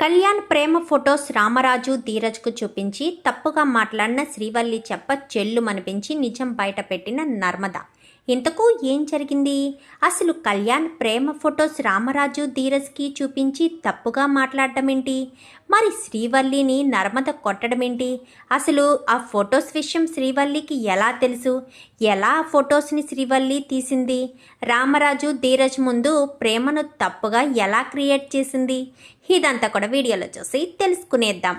Kalyan Prema photos Ramaraju ధీరజ్కు చూపించి తప్పుగా మాట్లాడిన శ్రీవల్లి చెప్ప చెల్లుమనిపించి నిజం బయటపెట్టిన నర్మదా. ఇంతకు ఏం జరిగింది? అసలు కళ్యాణ్ ప్రేమ ఫొటోస్ రామరాజు ధీరజ్కి చూపించి తప్పుగా మాట్లాడడం ఏంటి మరి శ్రీవల్లిని నర్మద కొట్టడం ఏంటి అసలు ఆ ఫొటోస్ విషయం శ్రీవల్లికి ఎలా తెలుసు? ఎలా ఆ ఫొటోస్ని శ్రీవల్లి తీసింది? రామరాజు ధీరజ్ ముందు ప్రేమను తప్పుగా ఎలా క్రియేట్ చేసింది? ఇదంతా కూడా వీడియోలో చూసి తెలుసుకునేద్దాం.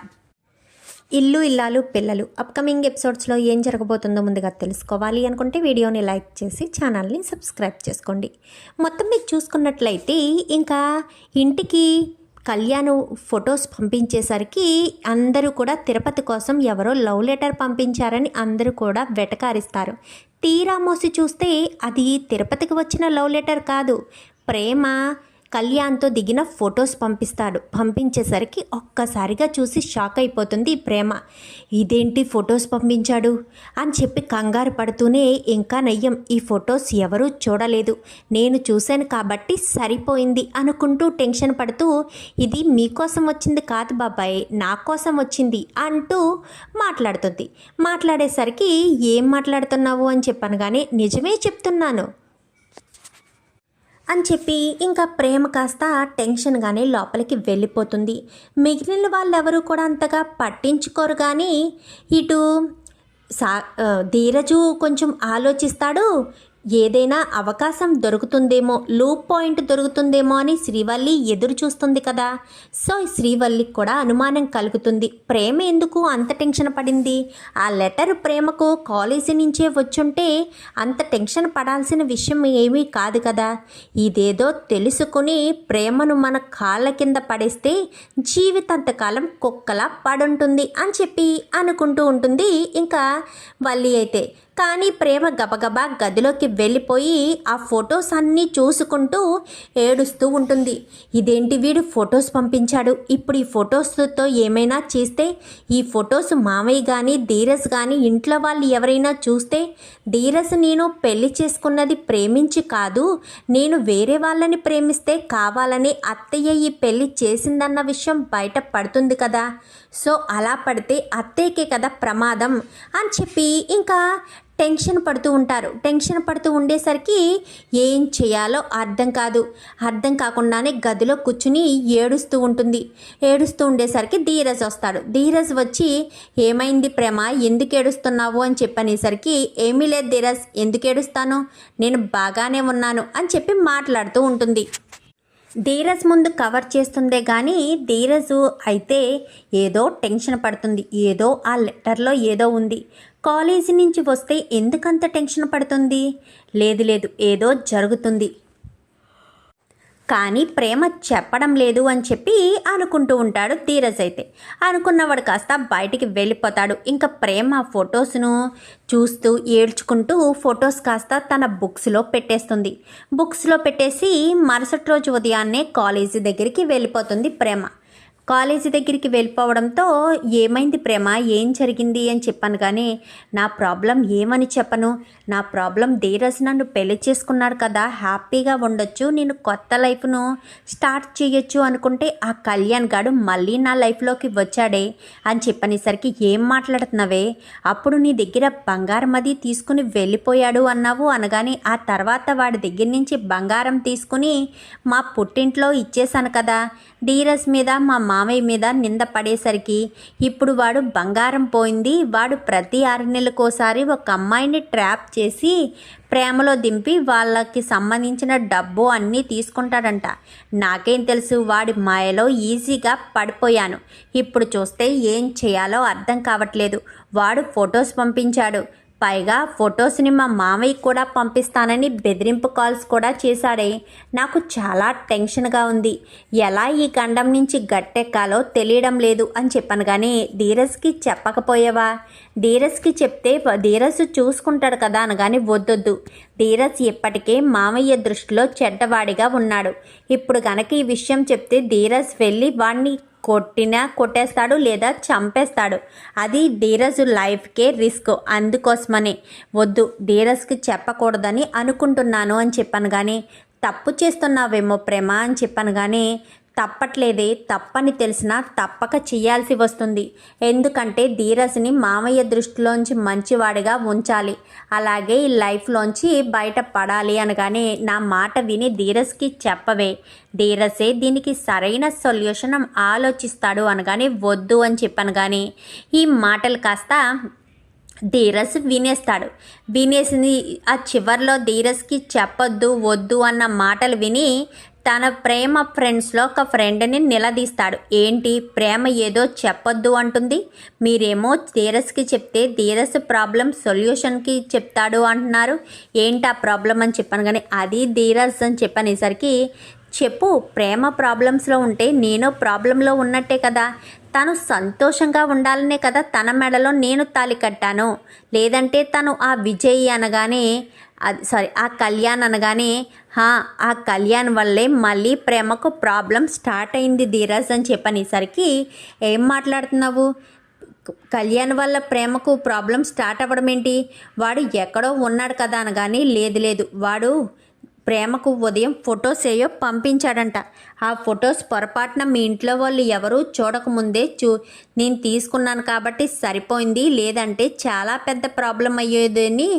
ఇల్లు ఇల్లాలు పిల్లలు అప్కమింగ్ ఎపిసోడ్స్లో ఏం జరగబోతుందో ముందుగా తెలుసుకోవాలి అనుకుంటే వీడియోని లైక్ చేసి ఛానల్ని సబ్స్క్రైబ్ చేసుకోండి. మొత్తం మీకు చూసుకున్నట్లయితే ఇంకా ఇంటికి కళ్యాణ్ ఫొటోస్ పంపించేసరికి అందరూ కూడా తిరుపతి కోసం ఎవరో లవ్ లెటర్ పంపించారని అందరూ కూడా వెటకారిస్తారు. తీరా మోసి చూస్తే అది తిరుపతికి వచ్చిన లవ్ లెటర్ కాదు. ప్రేమ కళ్యాణ్తో దిగిన ఫొటోస్ పంపిస్తాడు. పంపించేసరికి ఒక్కసారిగా చూసి షాక్ అయిపోతుంది ప్రేమ. ఇదేంటి ఫొటోస్ పంపించాడు? అని చెప్పి కంగారు పడుతూనే ఇంకా నయ్యం ఈ ఫొటోస్ ఎవరూ చూడలేదు. నేను చూశాను కాబట్టి సరిపోయింది అనుకుంటూ టెన్షన్ పడుతూ ఇది మీకోసం వచ్చింది కాదు బాబాయ్ నా కోసం వచ్చింది అంటూ మాట్లాడుతుంది. మాట్లాడేసరికి ఏం మాట్లాడుతున్నావు? అని చెప్పాను కానీ నిజమే చెప్తున్నాను. అని చెప్పి ఇంకా ప్రేమ కాస్త టెన్షన్గానే లోపలికి వెళ్ళిపోతుంది. మిగిలిన వాళ్ళెవరూ కూడా అంతగా పట్టించుకోరు కానీ ఇటు సా ధీరజు కొంచెం ఆలోచిస్తాడు ఏదైనా అవకాశం దొరుకుతుందేమో లూప్ పాయింట్ దొరుకుతుందేమో అని శ్రీవల్లి ఎదురు చూస్తుంది కదా. సో శ్రీవల్లికి కూడా అనుమానం కలుగుతుంది. ప్రేమ ఎందుకు అంత టెన్షన్ పడింది? ఆ లెటర్ ప్రేమకు కాలేజీ నుంచే వచ్చుంటే అంత టెన్షన్ పడాల్సిన విషయం ఏమీ కాదు కదా. ఇదేదో తెలుసుకుని ప్రేమను మన కాళ్ళ కింద పడేస్తే జీవితాంతకాలం కుక్కలా పడుంటుంది అని చెప్పి అనుకుంటూ ఉంటుంది. ఇంకా వల్లి అయితే కానీ ప్రేమ గబగబా గదిలోకి వెళ్ళిపోయి ఆ ఫొటోస్ అన్నీ చూసుకుంటూ ఏడుస్తూ ఉంటుంది. ఇదేంటి వీడు ఫొటోస్ పంపించాడు? ఇప్పుడు ఈ ఫొటోస్తో ఏమైనా చేస్తే ఈ ఫొటోస్ మామయ్య కానీ ధీరజ్ కానీ ఇంట్లో వాళ్ళు ఎవరైనా చూస్తే ధీరజ్ నేను పెళ్ళి చేసుకున్నది ప్రేమించి కాదు నేను వేరే వాళ్ళని ప్రేమిస్తే కావాలని అత్తయ్య ఈ పెళ్ళి చేసిందన్న విషయం బయట పడుతుంది కదా. సో అలా పడితే అత్తయ్యకే కదా ప్రమాదం అని చెప్పి ఇంకా టెన్షన్ పడుతూ ఉంటారు. టెన్షన్ పడుతూ ఉండేసరికి ఏం చేయాలో అర్థం కాదు. అర్థం కాకుండానే గదిలో కూర్చుని ఏడుస్తూ ఉంటుంది. ఏడుస్తూ ఉండేసరికి ధీరజ్ వస్తాడు. ధీరజ్ వచ్చి ఏమైంది ప్రేమ? ఎందుకు ఏడుస్తున్నావు? అని చెప్పనేసరికి ఏమీ లేదు ధీరజ్ ఎందుకు ఏడుస్తాను? నేను బాగానే ఉన్నాను అని చెప్పి మాట్లాడుతూ ఉంటుంది. ధీరజ్ ముందు కవర్ చేస్తుందే కానీ ధీరజ్ అయితే ఏదో టెన్షన్ పడుతుంది. ఏదో ఆ లెటర్లో ఏదో ఉంది. కాలేజీ నుంచి వస్తే ఎందుకంత టెన్షన్ పడుతుంది? లేదు లేదు ఏదో జరుగుతుంది. కానీ ప్రేమ చెప్పడం లేదు అని చెప్పి అనుకుంటూ ఉంటాడు ధీరజ్ అయితే. అనుకున్నవాడు కాస్త బయటికి వెళ్ళిపోతాడు. ఇంకా ప్రేమ ఫొటోస్ను చూస్తూ ఏడ్చుకుంటూ ఫొటోస్ కాస్త తన బుక్స్లో పెట్టేస్తుంది. బుక్స్లో పెట్టేసి మరుసటి రోజు ఉదయాన్నే కాలేజీ దగ్గరికి వెళ్ళిపోతుంది ప్రేమ. కాలేజీ దగ్గరికి వెళ్ళిపోవడంతో ఏమైంది ప్రేమ? ఏం జరిగింది అని చెప్పాను కానీ నా ప్రాబ్లం ఏమని చెప్పను? నా ప్రాబ్లం ధీరజ్ నన్ను పెళ్ళి చేసుకున్నాడు కదా హ్యాపీగా ఉండొచ్చు నేను కొత్త లైఫ్ను స్టార్ట్ చేయొచ్చు అనుకుంటే ఆ కళ్యాణ్ గాడు మళ్ళీ నా లైఫ్లోకి వచ్చాడే అని చెప్పనేసరికి ఏం మాట్లాడుతున్నావే? అప్పుడు నీ దగ్గర బంగారం అది తీసుకుని వెళ్ళిపోయాడు అన్నావు అనగానే ఆ తర్వాత వాడి దగ్గర నుంచి బంగారం తీసుకుని మా పుట్టింట్లో ఇచ్చేశాను కదా ధీరజ్ మీద మా మామయ్య మీద నింద పడేసరికి ఇప్పుడు వాడు బంగారం పోయింది. వాడు ప్రతి ఆరు నెలలకోసారి ఒక అమ్మాయిని ట్రాప్ చేసి ప్రేమలో దింపి వాళ్ళకి సంబంధించిన డబ్బు అన్నీ తీసుకుంటాడంట. నాకేం తెలుసు వాడి మాయలో ఈజీగా పడిపోయాను. ఇప్పుడు చూస్తే ఏం చేయాలో అర్థం కావట్లేదు. వాడు ఫొటోస్ పంపించాడు. పైగా ఫొటోస్ని మా మామయ్యకి కూడా పంపిస్తానని బెదిరింపు కాల్స్ కూడా చేశాడే. నాకు చాలా టెన్షన్గా ఉంది. ఎలా ఈ గండం నుంచి గట్టెక్కాలో తెలియడం లేదు అని చెప్పాను కానీ ధీరజ్కి చెప్పకపోయావా? ధీరజ్కి చెప్తే ధీరజ్ చూసుకుంటాడు కదా అనగాని వద్దొద్దు. ధీరజ్ ఇప్పటికే మామయ్య దృష్టిలో చెడ్డవాడిగా ఉన్నాడు. ఇప్పుడు గనక ఈ విషయం చెప్తే ధీరజ్ వెళ్ళి వాణ్ణి కొట్టినా కొట్టేస్తాడు లేదా చంపేస్తాడు. అది ధీరజ్ లైఫ్కే రిస్క్. అందుకోసమనే. వద్దు ధీరజ్కి చెప్పకూడదని అనుకుంటున్నాను అని చెప్పాను కానీ తప్పు చేస్తున్నావేమో ప్రేమ అని చెప్పాను కానీ తప్పట్లేదే తప్పని తెలిసినా తప్పక చేయాల్సి వస్తుంది. ఎందుకంటే ధీరజ్ని మామయ్య దృష్టిలోంచి మంచివాడిగా ఉంచాలి. అలాగే ఈ లైఫ్లోంచి బయట పడాలి అనగానే నా మాట విని ధీరజ్కి చెప్పవే. ధీరజే దీనికి సరైన సొల్యూషన్ ఆలోచిస్తాడు అనగానే వద్దు అని చెప్పాను కానీ ఈ మాటలు కాస్త ధీరస్ వినేస్తాడు. వినేసింది ఆ చివర్లో ధీరస్కి చెప్పొద్దు వద్దు అన్న మాటలు విని తన ప్రేమ ఫ్రెండ్స్లో ఒక ఫ్రెండ్ని నిలదీస్తాడు. ఏంటి? ప్రేమ ఏదో చెప్పొద్దు అంటుంది. మీరేమో ధీరస్కి చెప్తే ధీరస్ ప్రాబ్లం సొల్యూషన్కి చెప్తాడు అంటున్నారు. ఏంటి ఆ ప్రాబ్లం అని చెప్పాను కానీ అది ధీరస్ అని చెప్పనేసరికి చెప్పు ప్రేమ ప్రాబ్లమ్స్లో ఉంటే నేను ప్రాబ్లంలో ఉన్నట్టే కదా. తను సంతోషంగా ఉండాలనే కదా తన మెడలో నేను తాలి కట్టాను. లేదంటే తను ఆ విజయ్ అనగానే అది సారీ ఆ కళ్యాణ్ అనగానే ఆ కళ్యాణ్ వల్లే మళ్ళీ ప్రేమకు ప్రాబ్లం స్టార్ట్ అయింది ధీరజ్ అని చెప్పనేసరికి ఏం మాట్లాడుతున్నావు? కళ్యాణ్ వల్ల ప్రేమకు ప్రాబ్లం స్టార్ట్ అవ్వడం ఏంటి? వాడు ఎక్కడో ఉన్నాడు కదా అనగాని లేదు లేదు వాడు ప్రేమకు ఉదయం ఫొటోస్ ఏయో పంపించాడంట. ఆ ఫొటోస్ పొరపాటున మీ ఇంట్లో వాళ్ళు ఎవరూ చూడకముందే చూ నేను తీసుకున్నాను కాబట్టి సరిపోయింది లేదంటే చాలా పెద్ద ప్రాబ్లం అయ్యేదని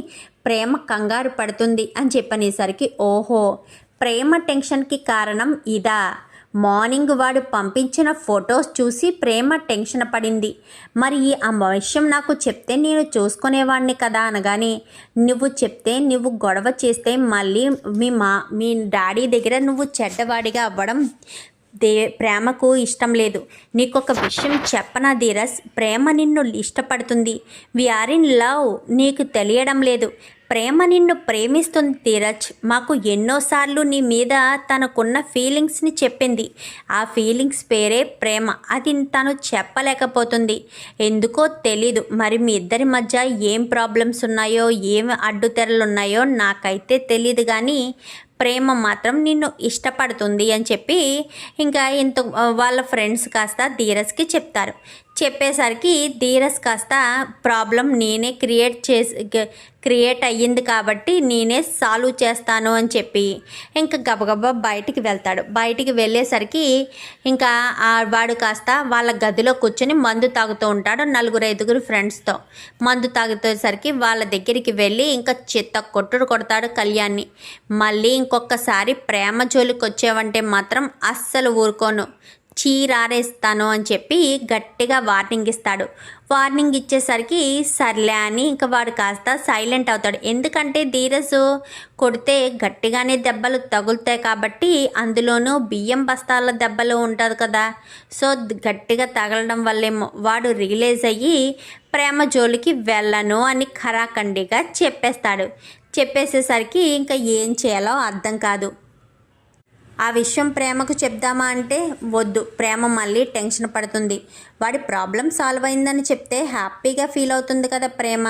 ప్రేమ కంగారు పడుతుంది అని చెప్పనేసరికి ఓహో ప్రేమ టెన్షన్కి కారణం ఇదా? మార్నింగ్ వాడు పంపించిన ఫొటోస్ చూసి ప్రేమ టెన్షన్ పడింది. మరి ఆ విషయం నాకు చెప్తే నేను చూసుకునేవాడిని కదా అనగానే నువ్వు చెప్తే నువ్వు గొడవ చేస్తే మళ్ళీ మీ మా మీ డాడీ దగ్గర నువ్వు చెడ్డవాడిగా అవ్వడం దే ప్రేమకు ఇష్టం లేదు. నీకు ఒక విషయం చెప్పనా ధీరస్? ప్రేమ నిన్ను ఇష్టపడుతుంది. వి ఆర్ ఇన్ లవ్ నీకు తెలియడం లేదు. ప్రేమ నిన్ను ప్రేమిస్తుంది ధీరజ్. మాకు ఎన్నోసార్లు నీ మీద తనకున్న ఫీలింగ్స్ని చెప్పింది. ఆ ఫీలింగ్స్ పేరే ప్రేమ. అది తను చెప్పలేకపోతుంది. ఎందుకో తెలీదు. మరి మీ ఇద్దరి మధ్య ఏం ప్రాబ్లమ్స్ ఉన్నాయో ఏం అడ్డుతెరలు ఉన్నాయో నాకైతే తెలియదు కానీ ప్రేమ మాత్రం నిన్ను ఇష్టపడుతుంది అని చెప్పి ఇంకా ఇంత వాళ్ళ ఫ్రెండ్స్ కాస్త ధీరజ్కి చెప్తారు. చెప్పేసరికి ధీరస్ కాస్త ప్రాబ్లం నేనే క్రియేట్ చేసి క్రియేట్ అయ్యింది కాబట్టి నేనే సాల్వ్ చేస్తాను అని చెప్పి ఇంకా గబగబా బయటికి వెళ్తాడు. బయటికి వెళ్ళేసరికి ఇంకా వాడు కాస్త వాళ్ళ గదిలో కూర్చొని మందు తాగుతూ ఉంటాడు నలుగురు ఐదుగురు ఫ్రెండ్స్తో. మందు తాగుతేసరికి వాళ్ళ దగ్గరికి వెళ్ళి ఇంకా చిత్త కొట్టుడు కొడతాడు కళ్యాణ్ని. మళ్ళీ ఇంకొకసారి ప్రేమ జోలికి వచ్చేవంటే మాత్రం అస్సలు ఊరుకోను. చీరారేస్తాను అని చెప్పి గట్టిగా వార్నింగ్ ఇస్తాడు. వార్నింగ్ ఇచ్చేసరికి సర్లే అని ఇంకా వాడు కాస్త సైలెంట్ అవుతాడు. ఎందుకంటే ధీరజ్ కొడితే గట్టిగానే దెబ్బలు తగులుతాయి కాబట్టి అందులోనూ బియ్యం బస్తాల దెబ్బలు ఉంటుంది కదా. సో గట్టిగా తగలడం వల్లేమో. వాడు రియలైజ్ అయ్యి ప్రేమ జోలికి వెళ్ళను అని ఖరాఖండిగా చెప్పేస్తాడు. చెప్పేసేసరికి ఇంకా ఏం చేయాలో అర్థం కాదు. ఆ విషయం ప్రేమకు చెప్దామా అంటే వద్దు. ప్రేమ మళ్ళీ టెన్షన్ పడుతుంది. వాడి ప్రాబ్లం సాల్వ్ అయిందని చెప్తే హ్యాపీగా ఫీల్ అవుతుంది కదా ప్రేమ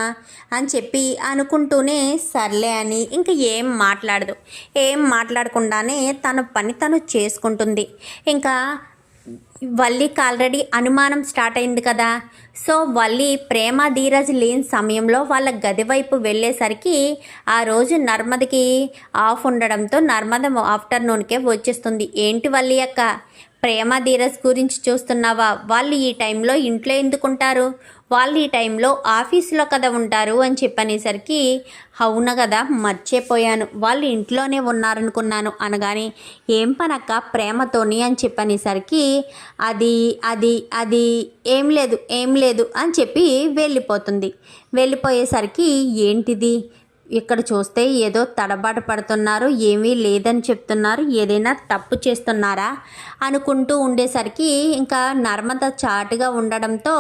అని చెప్పి అనుకుంటూనే సర్లే అని ఇంక ఏం మాట్లాడదు. ఏం మాట్లాడకుండానే తన పని తను చేసుకుంటుంది. ఇంకా వల్లికి ఆల్రెడీ అనుమానం స్టార్ట్ అయింది కదా. సో వల్లి ప్రేమ ధీరజ్ లేని సమయంలో వాళ్ళ గది వైపు వెళ్ళేసరికి ఆ రోజు నర్మదకి ఆఫ్ ఉండడంతో నర్మద ఆఫ్టర్నూన్కే వచ్చేస్తుంది. ఏంటి వల్లి అక్క? ప్రేమ ధీరజ్ గురించి చూస్తున్నావా? వాళ్ళు ఈ టైంలో ఇంట్లో ఎందుకుంటారు? వాళ్ళు ఈ టైంలో ఆఫీస్లో కదా ఉంటారు అని చెప్పనేసరికి అవున కదా మర్చిపోయాను. వాళ్ళు ఇంట్లోనే ఉన్నారనుకున్నాను అనగానే ఏం పనక్క ప్రేమతోని అని చెప్పనేసరికి అది అది అది ఏం లేదు ఏం లేదు అని చెప్పి వెళ్ళిపోతుంది. వెళ్ళిపోయేసరికి ఏంటిది? ఇక్కడ చూస్తే ఏదో తడబాటు పడుతున్నారు ఏమీ లేదని చెప్తున్నారు ఏదైనా తప్పు చేస్తున్నారా? అనుకుంటూ ఉండేసరికి ఇంకా నర్మద చాటుగా ఉండడంతో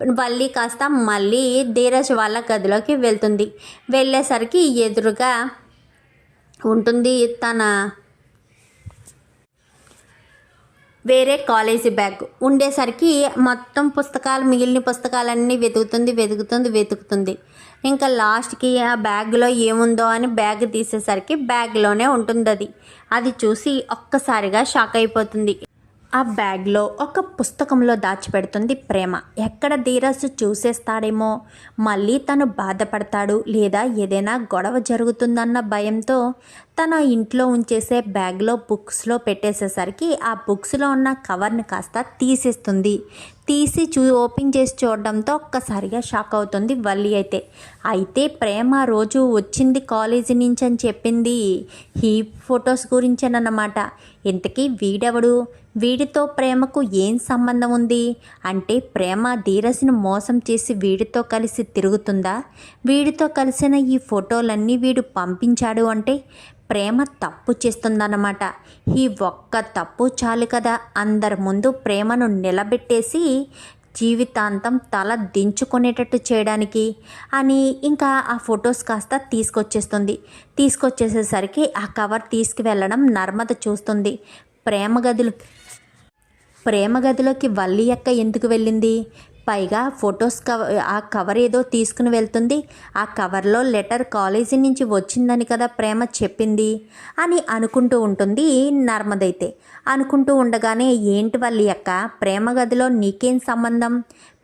వల్లి కాస్త మళ్ళీ ధీరజ్ వాళ్ళ గదిలోకి వెళ్తుంది. వెళ్ళేసరికి ఎదురుగా ఉంటుంది తన వేరే కాలేజీ బ్యాగ్. ఉండేసరికి మొత్తం పుస్తకాలు మిగిలిన పుస్తకాలన్నీ వెతుకుతుంది వెతుకుతుంది వెతుకుతుంది. ఇంకా లాస్ట్కి ఆ బ్యాగ్లో ఏముందో అని బ్యాగ్ తీసేసరికి బ్యాగ్లోనే ఉంటుంది అది అది చూసి ఒక్కసారిగా షాక్ అయిపోతుంది. ఆ బ్యాగ్లో ఒక పుస్తకంలో దాచిపెడుతుంది ప్రేమ. ఎక్కడ ధీరజ్ చూసేస్తాడేమో? మళ్ళీ తను బాధపడతాడు లేదా ఏదైనా గొడవ జరుగుతుందన్న భయంతో తన ఇంట్లో ఉంచేసే బ్యాగ్లో బుక్స్లో పెట్టేసేసరికి ఆ బుక్స్లో ఉన్న కవర్ని కాస్త తీసేస్తుంది. తీసి చూ ఓపెన్ చేసి చూడడంతో ఒక్కసారిగా షాక్ అవుతుంది వల్లి అయితే. అయితే ప్రేమ రోజు వచ్చింది కాలేజీ నుంచి అని చెప్పింది. ఈ ఫొటోస్ గురించేనన్నమాట. ఇంతకీ వీడెవడు? వీడితో ప్రేమకు ఏం సంబంధం ఉంది? అంటే ప్రేమ ధీరజ్ని మోసం చేసి వీడితో కలిసి తిరుగుతుందా? వీడితో కలిసిన ఈ ఫోటోలన్నీ వీడు పంపించాడు అంటే ప్రేమ తప్పు చేస్తుందన్నమాట. ఈ ఒక్క తప్పు చాలు కదా. అందరి ముందు ప్రేమను నిలబెట్టేసి జీవితాంతం తల దించుకునేటట్టు చేయడానికి అని ఇంకా ఆ ఫొటోస్ కాస్త తీసుకొచ్చేస్తుంది. తీసుకొచ్చేసేసరికి ఆ కవర్ తీసుకువెళ్ళడం నర్మద చూస్తుంది. ప్రేమ గదులు ప్రేమ గదిలోకి వల్లి అక్క ఎందుకు వెళ్ళింది? పైగా ఫొటోస్ కవర్ ఆ కవర్ ఏదో తీసుకుని వెళ్తుంది. ఆ కవర్లో లెటర్ కాలేజీ నుంచి వచ్చిందని కదా ప్రేమ చెప్పింది అని అనుకుంటూ ఉంటుంది నర్మదైతే. అనుకుంటూ ఉండగానే ఏంటి వల్ల యొక్క ప్రేమ గదిలో నీకేం సంబంధం?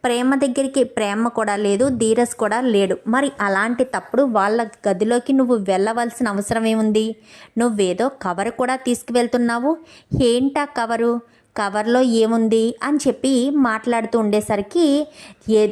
ప్రేమ దగ్గరికి ప్రేమ కూడా లేదు ధీరస్ కూడా లేడు. మరి అలాంటి తప్పుడు వాళ్ళ గదిలోకి నువ్వు వెళ్ళవలసిన అవసరం ఏముంది? నువ్వేదో కవర్ కూడా తీసుకువెళ్తున్నావు. ఏంటా కవరు? కవర్లో ఏముంది అని చెప్పి మాట్లాడుతూ ఉండేసరికి ఏ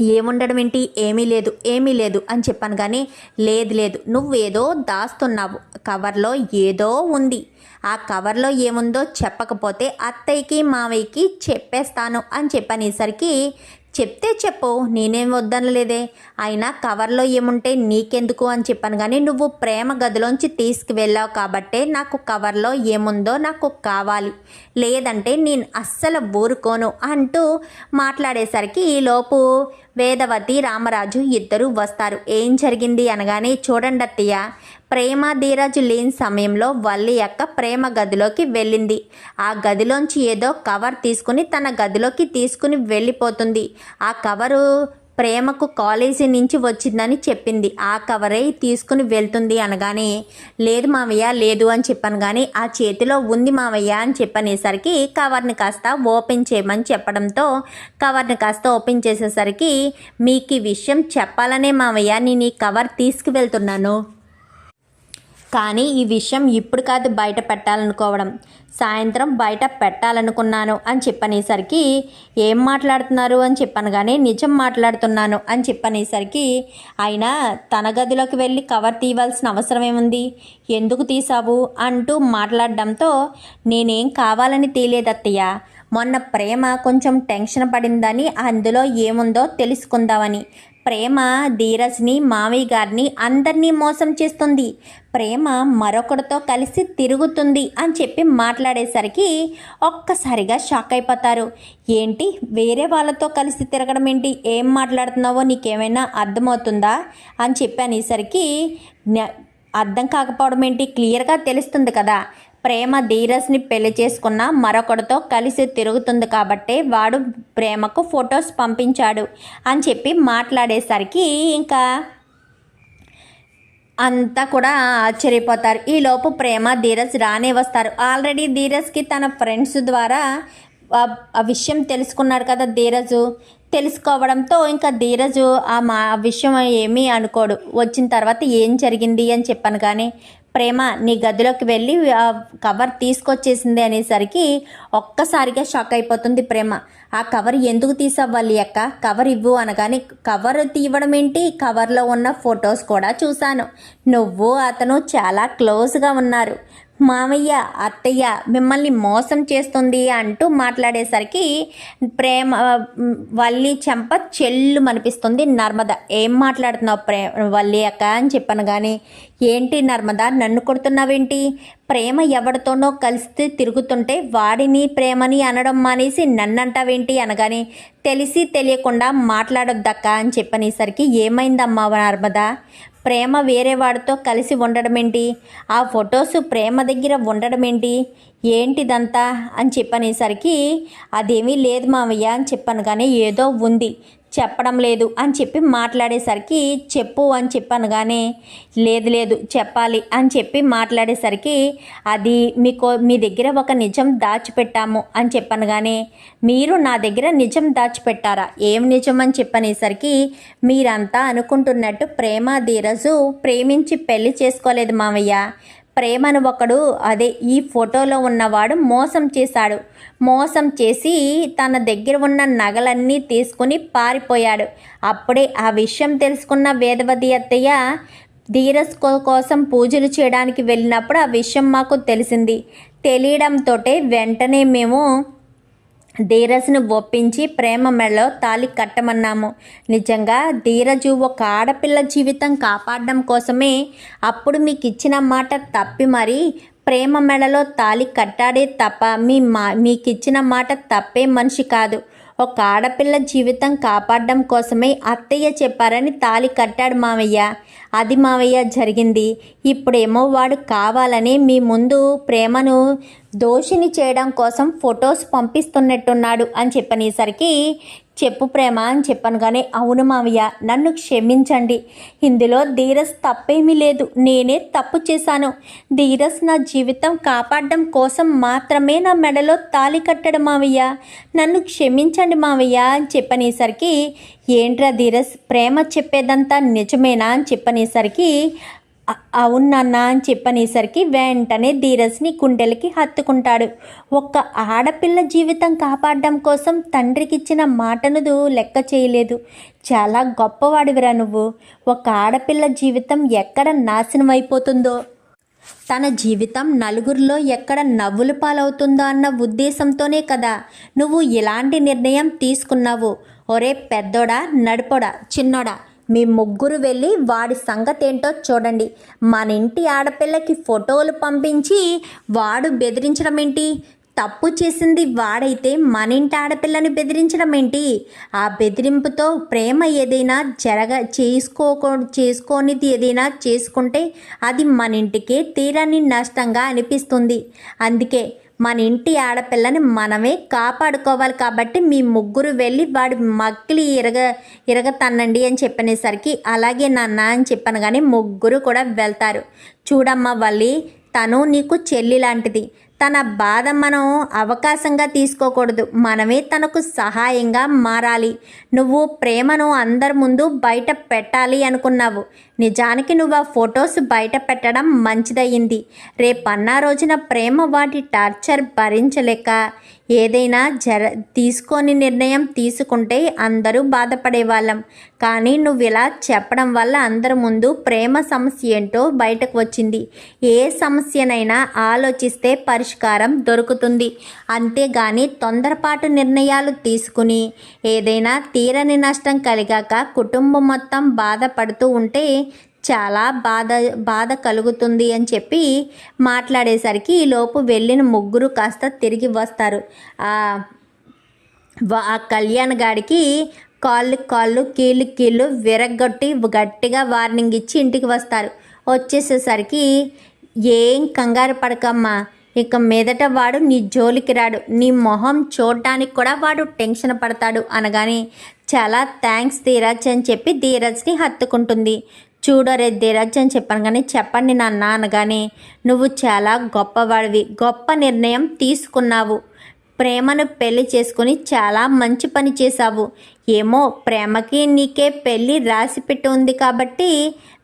ఏముండడం ఏంటి? ఏమీ లేదు ఏమీ లేదు అని చెప్పాను. కానీ లేదు లేదు నువ్వేదో దాస్తున్నావు. కవర్లో ఏదో ఉంది. ఆ కవర్లో ఏముందో చెప్పకపోతే అత్తయ్యకి మావయ్యకి చెప్పేస్తాను అని చెప్పనేసరికి చెప్తే చెప్పు నేనేం వద్దనలేదే. అయినా కవర్లో ఏముంటే నీకెందుకు? అని చెప్పాను. కానీ నువ్వు ప్రేమ గదిలోంచి తీసుకువెళ్ళావు కాబట్టే నాకు కవర్లో ఏముందో నాకు కావాలి. లేదంటే నేను అస్సలు ఊరుకోను అంటూ మాట్లాడేసరికి ఈలోపు వేదవతి రామరాజు ఇద్దరు వస్తారు. ఏం జరిగింది అనగానే చూడండి అత్తయ్య ప్రేమ ధీరాజు లేని సమయంలో వల్లి యొక్క ప్రేమ గదిలోకి వెళ్ళింది. ఆ గదిలోంచి ఏదో కవర్ తీసుకుని తన గదిలోకి తీసుకుని వెళ్ళిపోతుంది. ఆ కవరు ప్రేమకు కాలేజీ నుంచి వచ్చిందని చెప్పింది. ఆ కవరే తీసుకుని వెళ్తుంది అనగానే లేదు మావయ్య లేదు అని చెప్పాను కానీ ఆ చేతిలో ఉంది మావయ్య అని చెప్పనేసరికి కవర్ని కాస్త ఓపెన్ చేయమని చెప్పడంతో కవర్ని కాస్త ఓపెన్ చేసేసరికి మీకు ఈ విషయం చెప్పాలనే మావయ్య నేను ఈ కవర్ తీసుకువెళ్తున్నాను. కానీ ఈ విషయం ఇప్పుడు కాదు బయట పెట్టాలనుకోవడం. సాయంత్రం బయట పెట్టాలనుకున్నాను అని చెప్పనేసరికి ఏం మాట్లాడుతున్నారు అని చెప్పాను కానీ నిజం మాట్లాడుతున్నాను అని చెప్పనేసరికి ఆయన తన గదిలోకి వెళ్ళి కవర్ తీయవలసిన అవసరం ఏముంది? ఎందుకు తీసావు అంటూ మాట్లాడడంతో నేనేం కావాలని తీయలేదత్తయ్య మొన్న ప్రేమ కొంచెం టెన్షన్ పడిందని అందులో ఏముందో తెలుసుకుందామని. ప్రేమ ధీరజ్ని మావి గారిని అందరినీ మోసం చేస్తుంది. ప్రేమ మరొకరితో కలిసి తిరుగుతుంది అని చెప్పి మాట్లాడేసరికి ఒక్కసారిగా షాక్ అయిపోతారు. ఏంటి? వేరే వాళ్ళతో కలిసి తిరగడం ఏంటి? ఏం మాట్లాడుతున్నావో నీకేమైనా అర్థమవుతుందా? అని చెప్పి అనేసరికి అర్థం కాకపోవడం ఏంటి? క్లియర్గా తెలుస్తుంది కదా. ప్రేమ ధీరజ్ని పెళ్ళి చేసుకున్న మరొకరితో కలిసి తిరుగుతుంది కాబట్టే వాడు ప్రేమకు ఫొటోస్ పంపించాడు అని చెప్పి మాట్లాడేసరికి ఇంకా అంతా కూడా ఆశ్చర్యపోతారు. ఈలోపు ప్రేమ ధీరజ్ రానే వస్తారు. ఆల్రెడీ ధీరజ్కి తన ఫ్రెండ్స్ ద్వారా ఆ- విషయం తెలుసుకున్నాడు కదా ధీరజు. తెలుసుకోవడంతో ఇంకా ధీరజు ఆ మా విషయం ఏమీ అనుకోడు. వచ్చిన తర్వాత ఏం జరిగింది అని చెప్పాను కానీ ప్రేమ నీ గదిలోకి వెళ్ళి ఆ కవర్ తీసుకొచ్చేసింది అనేసరికి ఒక్కసారిగా షాక్ అయిపోతుంది ప్రేమ. ఆ కవర్ ఎందుకు తీసవ్వాలి అక్క? కవర్ ఇవ్వు అనగానే కవర్ తీయడం ఏంటి? కవర్లో ఉన్న ఫొటోస్ కూడా చూశాను. నువ్వు అతను చాలా క్లోజ్గా ఉన్నారు. మామయ్య అత్తయ్య మిమ్మల్ని మోసం చేస్తుంది అంటూ మాట్లాడేసరికి ప్రేమ వల్లి చెంప చెల్లు అనిపిస్తుంది నర్మద ఏం మాట్లాడుతున్నావు ప్రే వల్లి అక్క? అని చెప్పాను కానీ ఏంటి నర్మద నన్ను కొడుతున్నావేంటి? ప్రేమ ఎవరితోనో కలిసి తిరుగుతుంటే వాడిని ప్రేమని అనడం మానేసి నన్నంటావేంటి అనగానే తెలిసి తెలియకుండా మాట్లాడొద్దక్క అని చెప్పనేసరికి ఏమైందమ్మా నర్మద? ప్రేమ వేరే వాడితో కలిసి ఉండడం ఏంటి ఆ ఫొటోస్ ప్రేమ దగ్గర ఉండడం ఏంటి ఏంటిదంతా? అని చెప్పనేసరికి అదేమీ లేదు మావయ్య అని చెప్పాను కానీ ఏదో ఉంది. చెప్పడం లేదు అని చెప్పి మాట్లాడేసరికి చెప్పు అని చెప్పనగానే లేదు లేదు చెప్పాలి అని చెప్పి మాట్లాడేసరికి అది మీకు మీ దగ్గర ఒక నిజం దాచిపెట్టాము అని చెప్పనగానే మీరు నా దగ్గర నిజం దాచిపెట్టారా? ఏం నిజం అని చెప్పనేసరికి మీరంతా అనుకుంటున్నట్టు ప్రేమ ధీరజు ప్రేమించి పెళ్ళి చేసుకోలేదు మావయ్య. ప్రేమను ఒకడు అదే ఈ ఫోటోలో ఉన్నవాడు మోసం చేశాడు. మోసం చేసి తన దగ్గర ఉన్న నగలన్నీ తీసుకుని పారిపోయాడు. అప్పుడే ఆ విషయం తెలుసుకున్న వేదవతి అత్తయ్య ధీరస్ కోసం పూజలు చేయడానికి వెళ్ళినప్పుడు ఆ విషయం మాకు తెలిసింది. తెలియడంతో వెంటనే మేము ధీరజ్ను ఒప్పించి ప్రేమ మెడలో తాళి కట్టమన్నాము. నిజంగా ధీరజు ఒక ఆడపిల్ల జీవితం కాపాడడం కోసమే అప్పుడు మీకు ఇచ్చిన మాట తప్పి మరి ప్రేమ మెడలో తాళి కట్టాడే తప్ప మీ మా మీకు ఇచ్చిన మాట తప్పే మనిషి కాదు. ఒక ఆడపిల్ల జీవితం కాపాడడం కోసమే అత్తయ్య చెప్పారని తాళి కట్టాడు మావయ్య అది మావయ్య జరిగింది. ఇప్పుడేమో వాడు కావాలని మీ ముందు ప్రేమను దోషిని చేయడం కోసం ఫొటోస్ పంపిస్తున్నట్టున్నాడు అని చెప్పనేసరికి చెప్పు ప్రేమ అని చెప్పాను కానీ అవును మావయ్య నన్ను క్షమించండి. ఇందులో ధీరస్ తప్పేమీ లేదు. నేనే తప్పు చేశాను. ధీరస్ నా జీవితం కాపాడడం కోసం మాత్రమే నా మెడలో తాళి కట్టడం మావయ్య. నన్ను క్షమించండి మావయ్య అని చెప్పనేసరికి ఏంట్రా ధీరస్ ప్రేమ చెప్పేదంతా నిజమేనా అని చెప్పనేసరికి "అ- అవును అని చెప్పనేసరికి వెంటనే ధీరజ్ని గుండెలకి హత్తుకుంటాడు. ఒక్క ఆడపిల్ల జీవితం కాపాడడం కోసం తండ్రికి ఇచ్చిన మాటను లెక్క చేయలేదు. చాలా గొప్పవాడివిరా నువ్వు. ఒక ఆడపిల్ల జీవితం ఎక్కడ నాశనం అయిపోతుందో తన జీవితం నలుగురిలో ఎక్కడ నవ్వులు పాలవుతుందో అన్న ఉద్దేశంతోనే కదా నువ్వు ఇలాంటి నిర్ణయం తీసుకున్నావు. ఒరే పెద్దోడా నడిపోడా చిన్నోడా మీ ముగ్గురు వెళ్ళి వాడి సంగతి ఏంటో చూడండి. మన ఇంటి ఆడపిల్లకి ఫోటోలు పంపించి వాడు బెదిరించడం ఏంటి తప్పు చేసింది వాడైతే మన ఇంటి ఆడపిల్లని బెదిరించడం ఏంటి ఆ బెదిరింపుతో ప్రేమ ఏదైనా జరగ చేసుకో చేసుకోనిది ఏదైనా చేసుకుంటే అది మన ఇంటికే తీరని నష్టంగా అనిపిస్తుంది. అందుకే మన ఇంటి ఆడపిల్లని మనమే కాపాడుకోవాలి కాబట్టి మీ ముగ్గురు వెళ్ళి వాడి మక్కిలి ఇరగ ఇరగతన్నండి అని చెప్పనేసరికి అలాగే నాన్న అని చెప్పాను కానీ ముగ్గురు కూడా వెళ్తారు. చూడమ్మా వల్లి తను నీకు చెల్లి లాంటిది. తన బాధ మనం అవకాశంగా తీసుకోకూడదు. మనమే తనకు సహాయంగా మారాలి. నువ్వు ప్రేమను అందరి ముందు బయట పెట్టాలి అనుకున్నావు. నిజానికి నువ్వు ఆ ఫొటోస్ బయట పెట్టడం మంచిదయ్యింది. రేపన్నా రోజున ప్రేమ వాటి టార్చర్ భరించలేక ఏదైనా జర తీసుకొని నిర్ణయం తీసుకుంటే అందరూ బాధపడేవాళ్ళం. కానీ నువ్వు ఇలా చెప్పడం వల్ల అందరి ముందు ప్రేమ సమస్య ఏంటో బయటకు వచ్చింది. ఏ సమస్యనైనా ఆలోచిస్తే పరిష్కారం దొరుకుతుంది. అంతేగాని తొందరపాటు నిర్ణయాలు తీసుకుని ఏదైనా తీరని నష్టం కలిగాక కుటుంబం మొత్తం బాధపడుతూ ఉంటే చాలా బాధ బాధ కలుగుతుంది అని చెప్పి మాట్లాడేసరికి ఈలోపు వెళ్ళిన ముగ్గురు కాస్త తిరిగి వస్తారు. ఆ ఆ కళ్యాణ్ గాడికి కాళ్ళు కాళ్ళు కీళ్ళు కీళ్ళు విరగొట్టి గట్టిగా వార్నింగ్ ఇచ్చి ఇంటికి వస్తారు. వచ్చేసేసరికి ఏం కంగారు పడకమ్మా ఇక మీదట వాడు నీ జోలికి రాడు నీ మొహం చూడటానికి కూడా వాడు టెన్షన్ పడతాడు అనగానే చాలా థ్యాంక్స్ ధీరజ్ అని చెప్పి ధీరజ్ని హత్తుకుంటుంది. చూడరే ధీరజ్ అని చెప్పాను కానీ చెప్పండి నాన్న అనగానే నువ్వు చాలా గొప్పవాడివి. గొప్ప నిర్ణయం తీసుకున్నావు. ప్రేమను పెళ్ళి చేసుకుని చాలా మంచి పని చేశావు. ఏమో ప్రేమకి నీకే పెళ్ళి రాసి పెట్టి ఉంది కాబట్టి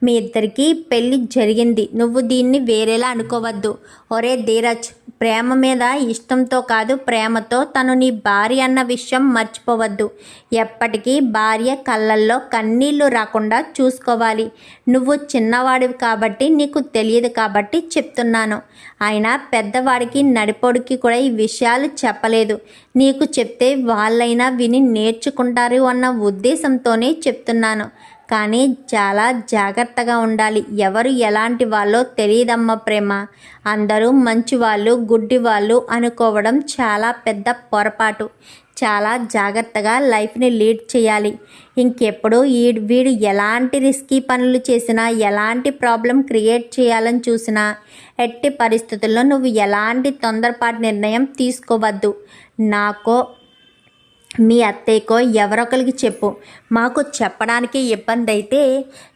మీ ఇద్దరికి పెళ్ళి జరిగింది. నువ్వు దీన్ని వేరేలా అనుకోవద్దు. ఒరే ధీరజ్ ప్రేమ మీద ఇష్టంతో కాదు ప్రేమతో తను నీ భార్య అన్న విషయం మర్చిపోవద్దు. ఎప్పటికీ భార్య కళ్ళల్లో కన్నీళ్ళు రాకుండా చూసుకోవాలి. నువ్వు చిన్నవాడివి కాబట్టి నీకు తెలియదు కాబట్టి చెప్తున్నాను. అయినా పెద్దవాడికి నడిపోడికి కూడా ఈ విషయాలు చెప్పలేదు. నీకు చెప్తే వాళ్ళైనా విని నేర్చుకుంటారు అన్న ఉద్దేశంతోనే చెప్తున్నాను. కానీ చాలా జాగ్రత్తగా ఉండాలి. ఎవరు ఎలాంటి వాళ్ళో తెలియదమ్మ ప్రేమ. అందరూ మంచి వాళ్ళు గుడ్డి వాళ్ళు అనుకోవడం చాలా పెద్ద పొరపాటు. చాలా జాగ్రత్తగా లైఫ్ని లీడ్ చేయాలి. ఇంకెప్పుడు ఈ వీడు ఎలాంటి రిస్కీ పనులు చేసినా ఎలాంటి ప్రాబ్లం క్రియేట్ చేయాలని చూసినా ఎట్టి పరిస్థితుల్లో నువ్వు ఎలాంటి తొందరపాటు నిర్ణయం తీసుకోవద్దు. నాకో మీ అత్తయ్యకో ఎవరొకరికి చెప్పు. మాకు చెప్పడానికి ఇబ్బంది అయితే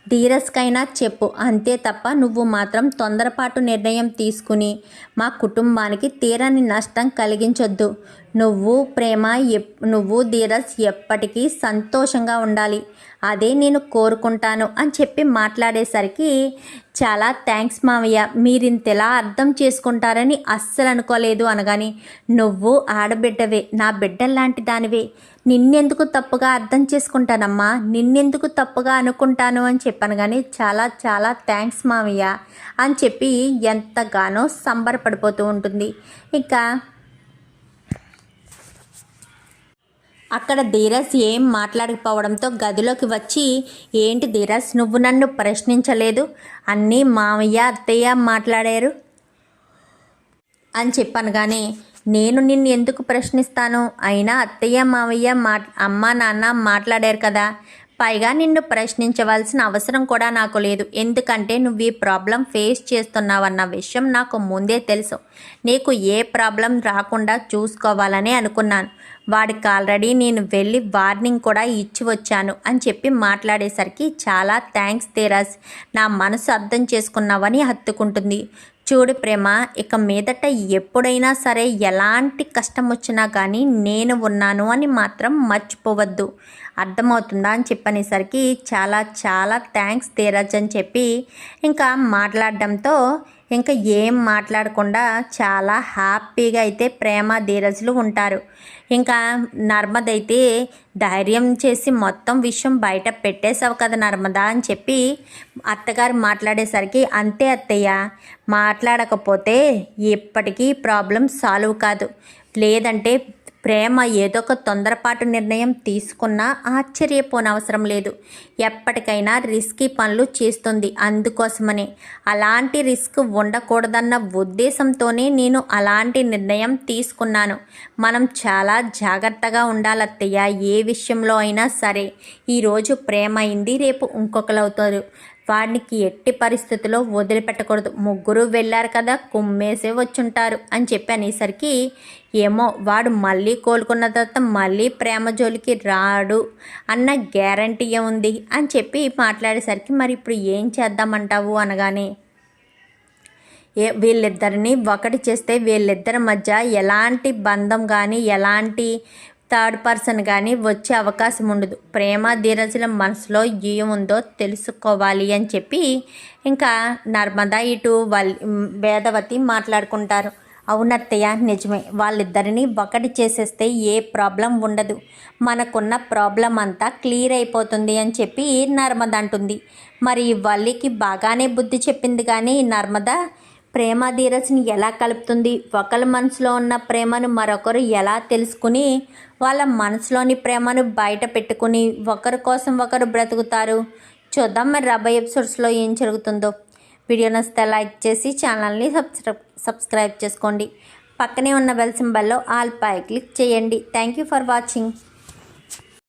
ధీరస్కైనా చెప్పు. అంతే తప్ప నువ్వు మాత్రం తొందరపాటు నిర్ణయం తీసుకుని మా కుటుంబానికి తీరని నష్టం కలిగించొద్దు. నువ్వు ప్రేమ ఎప్ నువ్వు ధీరస్ ఎప్పటికీ సంతోషంగా ఉండాలి. అదే నేను కోరుకుంటాను అని చెప్పి మాట్లాడేసరికి చాలా థ్యాంక్స్ మావయ్య. మీరింతలా అర్థం చేసుకుంటారని అస్సలు అనుకోలేదు అనగాని నువ్వు ఆడబిడ్డవే. నా బిడ్డల్లాంటి దానివే. నిన్నెందుకు తప్పుగా అర్థం చేసుకుంటానమ్మా? నిన్నెందుకు తప్పుగా అనుకుంటాను అని చెప్పాను కానీ చాలా చాలా థ్యాంక్స్ మామయ్య అని చెప్పి ఎంతగానో సంబరపడిపోతూ ఉంటుంది. ఇంకా అక్కడ ధీరస్ ఏం మాట్లాడకపోవడంతో గదిలోకి వచ్చి ఏంటి ధీరస్ నువ్వు నన్ను ప్రశ్నించలేదు? అన్నీ మామయ్య అత్తయ్య మాట్లాడారు? అని చెప్పాను కానీ నేను నిన్ను ఎందుకు ప్రశ్నిస్తాను? అయినా అత్తయ్య మావయ్య మా అమ్మ నాన్న మాట్లాడారు కదా. పైగా నిన్ను ప్రశ్నించవలసిన అవసరం కూడా నాకు లేదు. ఎందుకంటే నువ్వు ఈ ప్రాబ్లం ఫేస్ చేస్తున్నావన్న విషయం నాకు ముందే తెలుసు. నీకు ఏ ప్రాబ్లం రాకుండా చూసుకోవాలని అనుకున్నాను. వాడికి ఆల్రెడీ నేను వెళ్ళి వార్నింగ్ కూడా ఇచ్చి వచ్చాను అని చెప్పి మాట్లాడేసరికి చాలా థ్యాంక్స్ తేరాస్. నా మనసు అర్థం చేసుకున్నావని హత్తుకుంటుంది. చూడు ప్రేమ ఇక మీదట ఎప్పుడైనా సరే ఎలాంటి కష్టం వచ్చినా కానీ నేను ఉన్నాను అని మాత్రం మర్చిపోవద్దు. అర్థమవుతుందా అని చెప్పనేసరికి చాలా చాలా థ్యాంక్స్ ధీరజ్ అని చెప్పి ఇంకా మాట్లాడడంతో ఇంకా ఏం మాట్లాడకుండా చాలా హ్యాపీగా అయితే ప్రేమ ధీరజులు ఉంటారు. ఇంకా నర్మద అయితే ధైర్యం చేసి మొత్తం విషయం బయట పెట్టేశావు కదా నర్మదా అని చెప్పి అత్తగారు మాట్లాడేసరికి అంతే అత్తయ్య మాట్లాడకపోతే ఇప్పటికీ ప్రాబ్లం సాల్వ్ కాదు. లేదంటే ప్రేమ ఏదో ఒక తొందరపాటు నిర్ణయం తీసుకున్నా ఆశ్చర్యపోనవసరం లేదు. ఎప్పటికైనా రిస్కీ పనులు చేస్తుంది అందుకోసమనే. అలాంటి రిస్క్ ఉండకూడదన్న ఉద్దేశంతోనే నేను అలాంటి నిర్ణయం తీసుకున్నాను. మనం చాలా జాగ్రత్తగా ఉండాలత్తయ్య ఏ విషయంలో అయినా సరే. ఈరోజు ప్రేమ అయింది రేపు ఇంకొకరు వాడికి ఎట్టి పరిస్థితిలో వదిలిపెట్టకూడదు. ముగ్గురు వెళ్ళారు కదా కుమ్మేసే వచ్చుంటారు అని చెప్పి అనేసరికి ఏమో వాడు మళ్ళీ కోలుకున్న తర్వాత మళ్ళీ ప్రేమ జోలికి రాడు అన్న గ్యారంటీ ఉంది అని చెప్పి మాట్లాడేసరికి మరి ఇప్పుడు ఏం చేద్దామంటావు? అనగానే ఏ వీళ్ళిద్దరిని ఒకటి చేస్తే వీళ్ళిద్దరి మధ్య ఎలాంటి బంధం కానీ ఎలాంటి థర్డ్ పర్సన్ కానీ వచ్చే అవకాశం ఉండదు. ప్రేమ ధీరజుల మనసులో ఏముందో తెలుసుకోవాలి అని చెప్పి ఇంకా నర్మదా ఇటు వాళ్ళ వేదవతి మాట్లాడుకుంటారు. అవునత్తయ్య నిజమే. వాళ్ళిద్దరిని ఒకటి చేసేస్తే ఏ ప్రాబ్లం ఉండదు. మనకున్న ప్రాబ్లం అంతా క్లియర్ అయిపోతుంది అని చెప్పి నర్మద అంటుంది. మరి వల్లికి బాగానే బుద్ధి చెప్పింది కానీ నర్మద ప్రేమ ధీరస్ని ఎలా కలుపుతుంది? ఒకరి మనసులో ఉన్న ప్రేమను మరొకరు ఎలా తెలుసుకుని వాళ్ళ మనసులోని ప్రేమను బయట పెట్టుకుని ఒకరి కోసం ఒకరు బ్రతుకుతారు? చూద్దాం మరి రాబోయే ఎపిసోడ్స్లో ఏం జరుగుతుందో. వీడియో నచ్చితే లైక్ చేసి ఛానల్ని సబ్స్క్రైబ్ సబ్స్క్రైబ్ చేసుకోండి. పక్కనే ఉన్న బెల్ సింబల్లో ఆల్ పై క్లిక్ చేయండి. Thank you for watching.